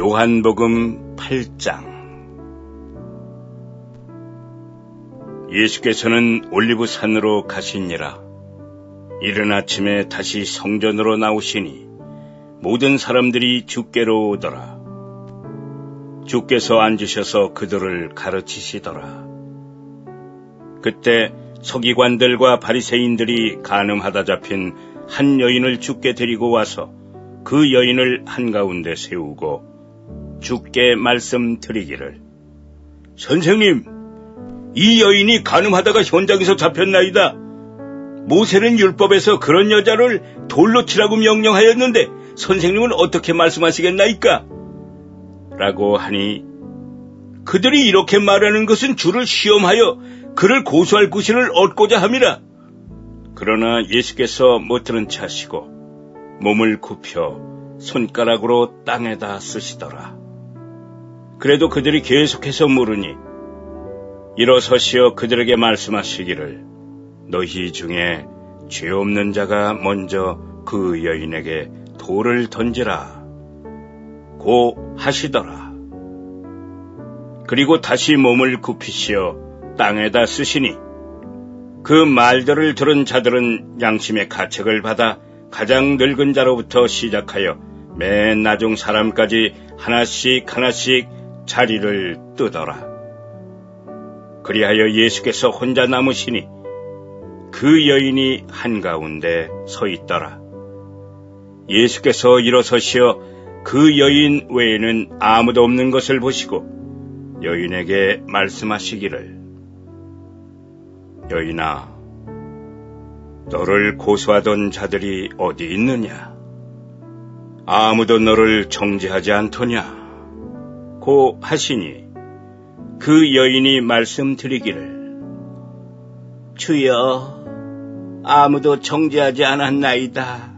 요한복음 8장 예수께서는 올리브 산으로 가시니라. 이른 아침에 다시 성전으로 나오시니 모든 사람들이 주께로 오더라. 주께서 앉으셔서 그들을 가르치시더라. 그때 서기관들과 바리새인들이 가늠하다 잡힌 한 여인을 주께 데리고 와서 그 여인을 한가운데 세우고 주께 말씀드리기를 선생님 이 여인이 가늠하다가 현장에서 잡혔나이다. 모세는 율법에서 그런 여자를 돌로 치라고 명령하였는데 선생님은 어떻게 말씀하시겠나이까? 라고 하니 그들이 이렇게 말하는 것은 주를 시험하여 그를 고소할 구실을 얻고자 함이라. 그러나 예수께서 못 들은 차시고 몸을 굽혀 손가락으로 땅에다 쓰시더라. 그래도 그들이 계속해서 물으니 일어서시어 그들에게 말씀하시기를 너희 중에 죄 없는 자가 먼저 그 여인에게 돌을 던지라. 고 하시더라. 그리고 다시 몸을 굽히시어 땅에다 쓰시니 그 말들을 들은 자들은 양심의 가책을 받아 가장 늙은 자로부터 시작하여 맨 나중 사람까지 하나씩 하나씩 자리를 뜨더라. 그리하여 예수께서 혼자 남으시니 그 여인이 한가운데 서 있더라. 예수께서 일어서시어 그 여인 외에는 아무도 없는 것을 보시고 여인에게 말씀하시기를 여인아 너를 고소하던 자들이 어디 있느냐 아무도 너를 정죄하지 않더냐 고 하시니 그 여인이 말씀드리기를 주여 아무도 정죄하지 않았나이다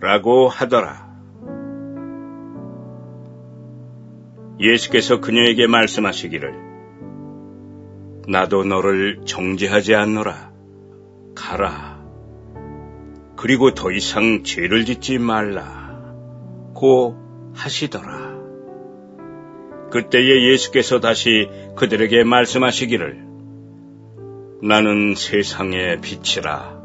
라고 하더라. 예수께서 그녀에게 말씀하시기를 나도 너를 정죄하지 않노라. 가라. 그리고 더 이상 죄를 짓지 말라. 고 하시더라. 그때에 예수께서 다시 그들에게 말씀하시기를 나는 세상의 빛이라.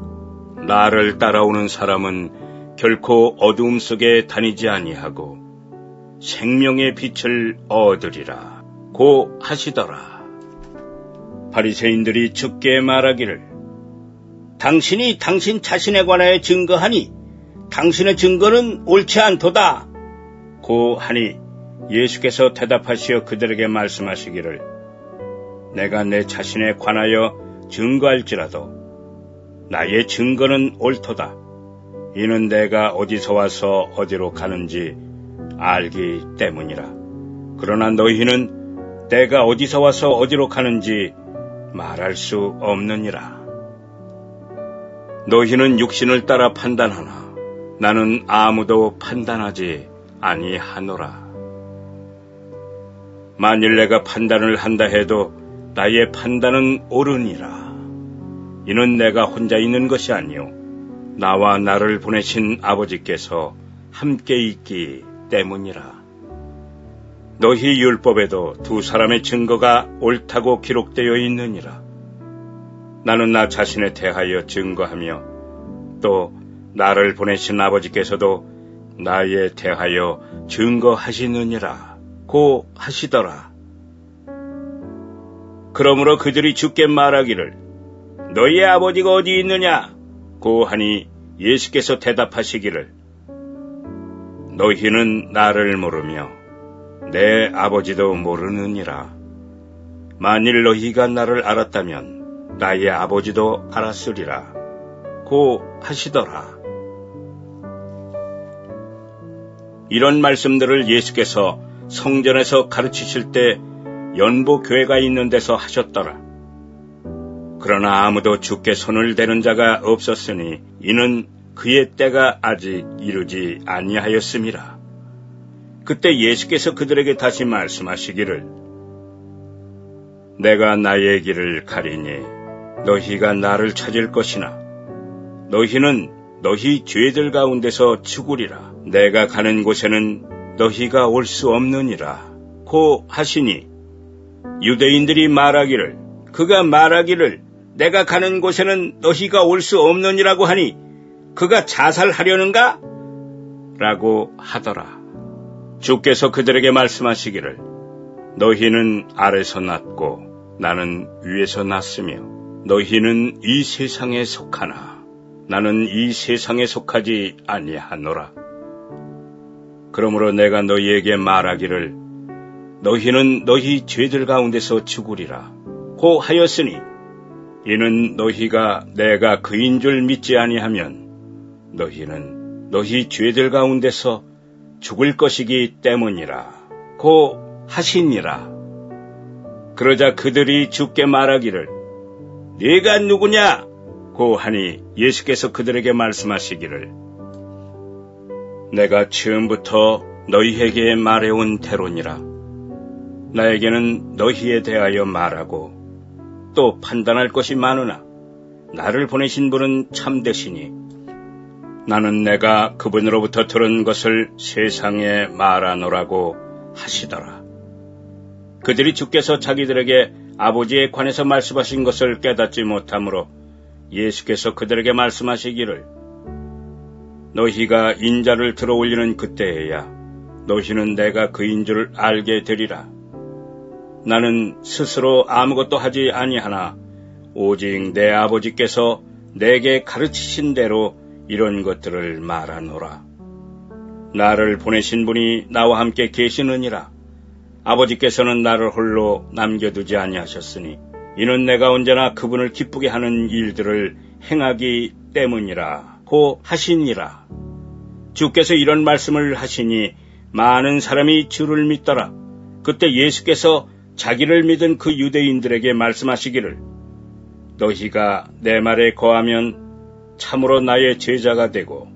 나를 따라오는 사람은 결코 어두움 속에 다니지 아니하고 생명의 빛을 얻으리라. 고 하시더라. 바리새인들이 죽게 말하기를 당신이 당신 자신에 관하여 증거하니 당신의 증거는 옳지 않도다. 고 하니 예수께서 대답하시어 그들에게 말씀하시기를 내가 내 자신에 관하여 증거할지라도 나의 증거는 옳도다. 이는 내가 어디서 와서 어디로 가는지 알기 때문이라. 그러나 너희는 내가 어디서 와서 어디로 가는지 말할 수 없느니라. 너희는 육신을 따라 판단하나 나는 아무도 판단하지 아니하노라. 만일 내가 판단을 한다 해도 나의 판단은 옳으니라. 이는 내가 혼자 있는 것이 아니요 나와 나를 보내신 아버지께서 함께 있기 때문이라. 너희 율법에도 두 사람의 증거가 옳다고 기록되어 있느니라. 나는 나 자신에 대하여 증거하며 또 나를 보내신 아버지께서도 나에 대하여 증거하시느니라. 고 하시더라. 그러므로 그들이 죽게 말하기를 너희 아버지가 어디 있느냐? 고 하니 예수께서 대답하시기를 너희는 나를 모르며 내 아버지도 모르느니라. 만일 너희가 나를 알았다면 나의 아버지도 알았으리라. 고 하시더라. 이런 말씀들을 예수께서 성전에서 가르치실 때 연보 교회가 있는 데서 하셨더라. 그러나 아무도 주께 손을 대는 자가 없었으니 이는 그의 때가 아직 이르지 아니하였음이라. 그때 예수께서 그들에게 다시 말씀하시기를 내가 나의 길을 가리니 너희가 나를 찾을 것이나 너희는 너희 죄들 가운데서 죽으리라. 내가 가는 곳에는 너희가 올 수 없느니라. 고 하시니 유대인들이 말하기를 그가 말하기를 내가 가는 곳에는 너희가 올 수 없느니라고 하니 그가 자살하려는가? 라고 하더라. 주께서 그들에게 말씀하시기를 너희는 아래서 났고 나는 위에서 났으며 너희는 이 세상에 속하나 나는 이 세상에 속하지 아니하노라. 그러므로 내가 너희에게 말하기를 너희는 너희 죄들 가운데서 죽으리라. 고 하였으니 이는 너희가 내가 그인 줄 믿지 아니하면 너희는 너희 죄들 가운데서 죽을 것이기 때문이라. 고 하시니라. 그러자 그들이 주께 말하기를 네가 누구냐? 고 하니 예수께서 그들에게 말씀하시기를 내가 처음부터 너희에게 말해온 대로니라. 나에게는 너희에 대하여 말하고 또 판단할 것이 많으나 나를 보내신 분은 참되시니 나는 내가 그분으로부터 들은 것을 세상에 말하노라고 하시더라. 그들이 주께서 자기들에게 아버지에 관해서 말씀하신 것을 깨닫지 못하므로 예수께서 그들에게 말씀하시기를 너희가 인자를 들어 올리는 그때에야 너희는 내가 그인 줄 알게 되리라. 나는 스스로 아무것도 하지 아니하나 오직 내 아버지께서 내게 가르치신 대로 이런 것들을 말하노라. 나를 보내신 분이 나와 함께 계시느니라. 아버지께서는 나를 홀로 남겨두지 아니하셨으니 이는 내가 언제나 그분을 기쁘게 하는 일들을 행하기 때문이라 고 하시니라. 주께서 이런 말씀을 하시니 많은 사람이 주를 믿더라. 그때 예수께서 자기를 믿은 그 유대인들에게 말씀하시기를 너희가 내 말에 거하면 참으로 나의 제자가 되고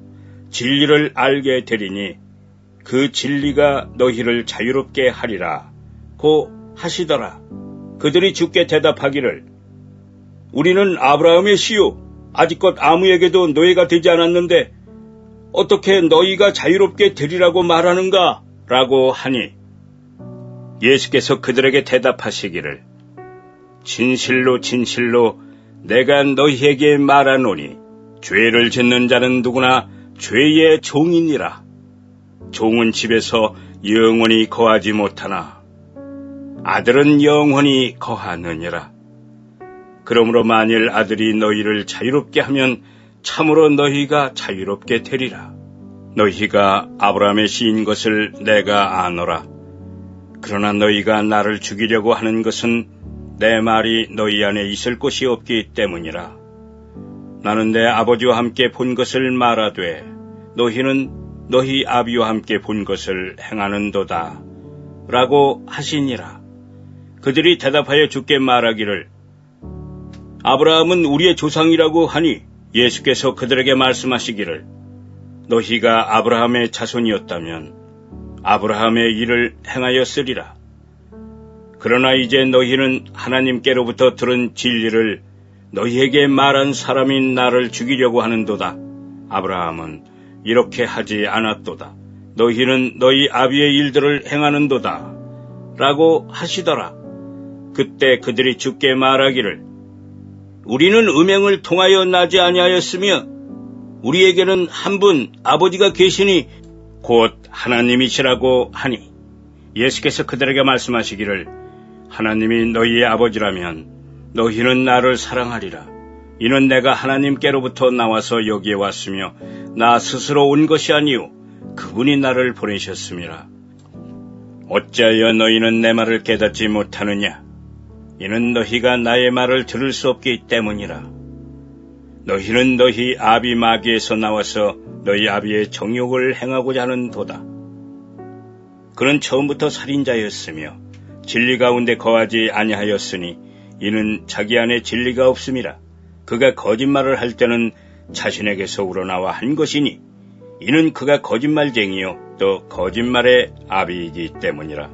진리를 알게 되리니 그 진리가 너희를 자유롭게 하리라 고 하시더라. 그들이 주께 대답하기를 우리는 아브라함의 시요 아직껏 아무에게도 노예가 되지 않았는데 어떻게 너희가 자유롭게 되리라고 말하는가? 라고 하니 예수께서 그들에게 대답하시기를 진실로 진실로 내가 너희에게 말하노니 죄를 짓는 자는 누구나 죄의 종이니라. 종은 집에서 영원히 거하지 못하나 아들은 영원히 거하느니라. 그러므로 만일 아들이 너희를 자유롭게 하면 참으로 너희가 자유롭게 되리라. 너희가 아브라함의 씨인 것을 내가 아노라. 그러나 너희가 나를 죽이려고 하는 것은 내 말이 너희 안에 있을 곳이 없기 때문이라. 나는 내 아버지와 함께 본 것을 말하되 너희는 너희 아비와 함께 본 것을 행하는도다. 라고 하시니라. 그들이 대답하여 주께 말하기를 아브라함은 우리의 조상이라고 하니 예수께서 그들에게 말씀하시기를 너희가 아브라함의 자손이었다면 아브라함의 일을 행하였으리라. 그러나 이제 너희는 하나님께로부터 들은 진리를 너희에게 말한 사람인 나를 죽이려고 하는도다. 아브라함은 이렇게 하지 않았도다. 너희는 너희 아비의 일들을 행하는도다. 라고 하시더라. 그때 그들이 죽게 말하기를 우리는 음행을 통하여 나지 아니하였으며 우리에게는 한 분 아버지가 계시니 곧 하나님이시라고 하니 예수께서 그들에게 말씀하시기를 하나님이 너희의 아버지라면 너희는 나를 사랑하리라. 이는 내가 하나님께로부터 나와서 여기에 왔으며 나 스스로 온 것이 아니요 그분이 나를 보내셨습니다. 어찌하여 너희는 내 말을 깨닫지 못하느냐? 이는 너희가 나의 말을 들을 수 없기 때문이라. 너희는 너희 아비 마귀에서 나와서 너희 아비의 정욕을 행하고자 하는 도다. 그는 처음부터 살인자였으며 진리 가운데 거하지 아니하였으니 이는 자기 안에 진리가 없음이라. 그가 거짓말을 할 때는 자신에게서 우러나와 한 것이니 이는 그가 거짓말쟁이요 또 거짓말의 아비이기 때문이라.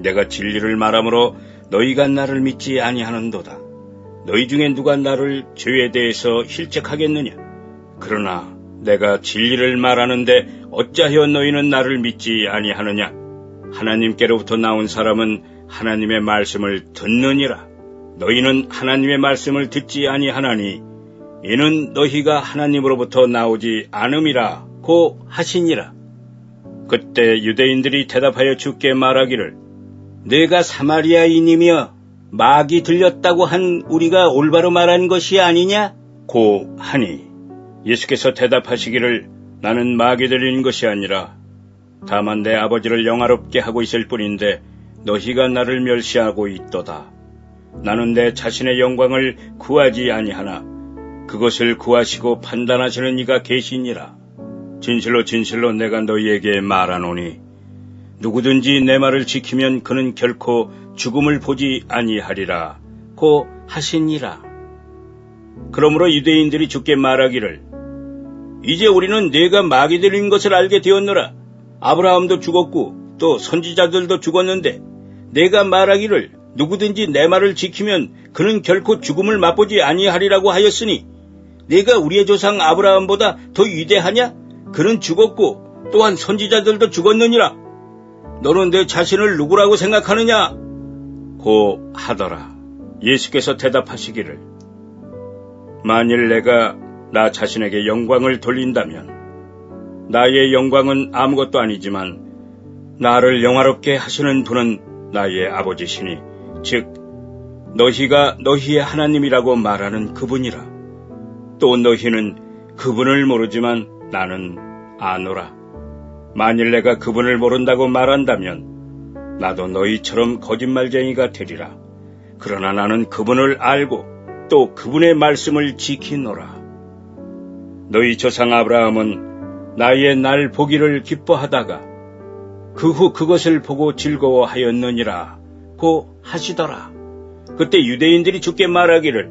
내가 진리를 말하므로 너희가 나를 믿지 아니하는도다. 너희 중에 누가 나를 죄에 대해서 실책하겠느냐? 그러나 내가 진리를 말하는데 어찌하여 너희는 나를 믿지 아니하느냐? 하나님께로부터 나온 사람은 하나님의 말씀을 듣느니라. 너희는 하나님의 말씀을 듣지 아니하나니 이는 너희가 하나님으로부터 나오지 않음이라 고 하시니라. 그때 유대인들이 대답하여 주께 말하기를 내가 사마리아인이며 마귀 들렸다고 한 우리가 올바로 말한 것이 아니냐? 고 하니 예수께서 대답하시기를 나는 마귀 들린 것이 아니라 다만 내 아버지를 영화롭게 하고 있을 뿐인데 너희가 나를 멸시하고 있도다. 나는 내 자신의 영광을 구하지 아니하나 그것을 구하시고 판단하시는 이가 계시니라. 진실로 진실로 내가 너희에게 말하노니 누구든지 내 말을 지키면 그는 결코 죽음을 보지 아니하리라. 고 하시니라. 그러므로 유대인들이 주께 말하기를 이제 우리는 네가 마귀 들린 것을 알게 되었노라. 아브라함도 죽었고 또 선지자들도 죽었는데 내가 말하기를 누구든지 내 말을 지키면 그는 결코 죽음을 맛보지 아니하리라고 하였으니 네가 우리의 조상 아브라함보다 더 위대하냐? 그는 죽었고 또한 선지자들도 죽었느니라. 너는 내 자신을 누구라고 생각하느냐? 고 하더라. 예수께서 대답하시기를 만일 내가 나 자신에게 영광을 돌린다면 나의 영광은 아무것도 아니지만 나를 영화롭게 하시는 분은 나의 아버지시니 즉 너희가 너희의 하나님이라고 말하는 그분이라 또 너희는 그분을 모르지만 나는 아노라 만일 내가 그분을 모른다고 말한다면 나도 너희처럼 거짓말쟁이가 되리라 그러나 나는 그분을 알고 또 그분의 말씀을 지키노라 너희 조상 아브라함은 나의 날 보기를 기뻐하다가 그 후 그것을 보고 즐거워하였느니라 고 하시더라. 그때 유대인들이 주께 말하기를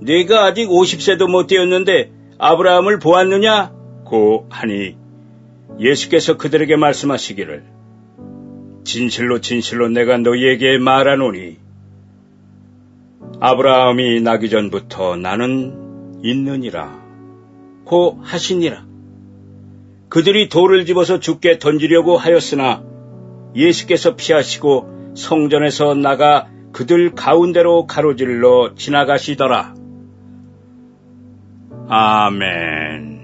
내가 아직 50세도 못 되었는데 아브라함을 보았느냐? 고 하니 예수께서 그들에게 말씀하시기를 진실로 진실로 내가 너희에게 말하노니 아브라함이 나기 전부터 나는 있느니라. 고 하시니라. 그들이 돌을 집어서 죽게 던지려고 하였으나 예수께서 피하시고 성전에서 나가 그들 가운데로 가로질러 지나가시더라. 아멘.